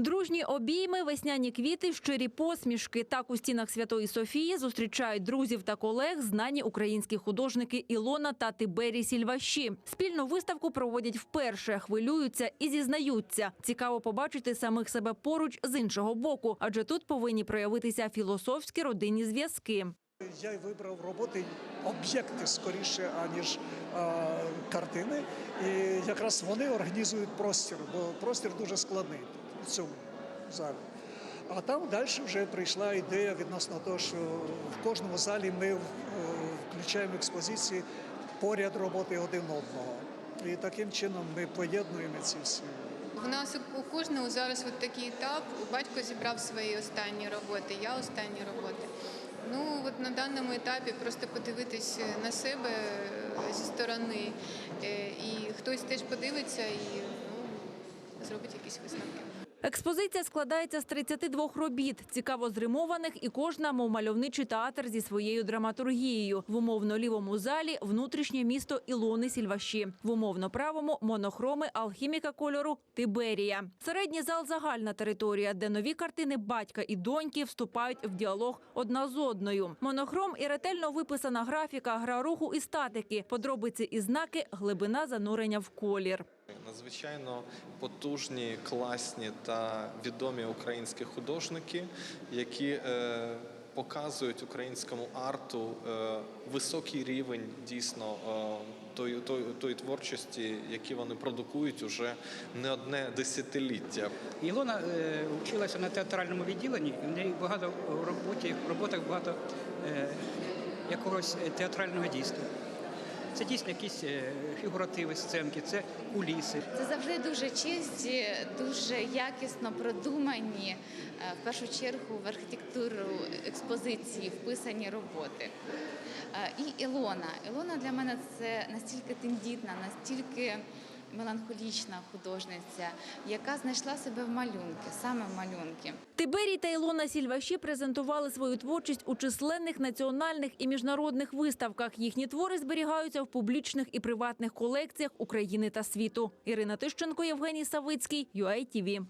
Дружні обійми, весняні квіти, щирі посмішки. Так у стінах Святої Софії зустрічають друзів та колег знані українські художники Ілона та Тиберій Сільваші. Спільну виставку проводять вперше, хвилюються і зізнаються. Цікаво побачити самих себе поруч з іншого боку, адже тут повинні проявитися філософські родинні зв'язки. Я вибрав роботи об'єкти скоріше, аніж е, картини. І якраз вони організують простір, бо простір дуже складний у цьому залі. А там далі вже прийшла ідея відносно того, що в кожному залі ми е, включаємо експозиції поряд роботи один одного. І таким чином ми поєднуємо ці всі. В нас у кожного зараз от такий етап. Батько зібрав свої останні роботи, я останні роботи. Ну от на даному етапі просто подивитись на себе е, зі сторони, е, і хтось теж подивиться і ну, зробить якісь висновки. Експозиція складається з 32 робіт, цікаво зримованих, і кожна, мов мальовничий театр зі своєю драматургією. В умовно лівому залі внутрішнє місто Ілони Сільваші, в умовно правому монохроми алхіміка кольору Тиберія. Середній зал загальна територія, де нові картини батька і доньки вступають в діалог одна з одною. Монохром і ретельно виписана графіка, гра руху і статики, подробиці і знаки, глибина занурення в колір. Надзвичайно потужні, класні та відомі українські художники, які е, показують українському арту е, високий рівень дійсно е, тої, тої, тої творчості, які вони продукують уже не одне десятиліття. Ілона е, вчилася на театральному відділенні, в неї багато в роботі, в роботах багато е, якогось театрального дійства. Це дійсно якісь е, фігуративи, сценки, це куліси. Це завжди дуже чисті, дуже якісно продумані, е, в першу чергу в архітектуру експозиції вписані роботи. Е, І Ілона. Ілона для мене це настільки тендітна, настільки меланхолічна художниця, яка знайшла себе в малюнки, саме в малюнки. Тиберій та Ілона Сільваші презентували свою творчість у численних національних і міжнародних виставках. Їхні твори зберігаються в публічних і приватних колекціях України та світу. Ірина Тищенко, Євгеній Савицький, UITV.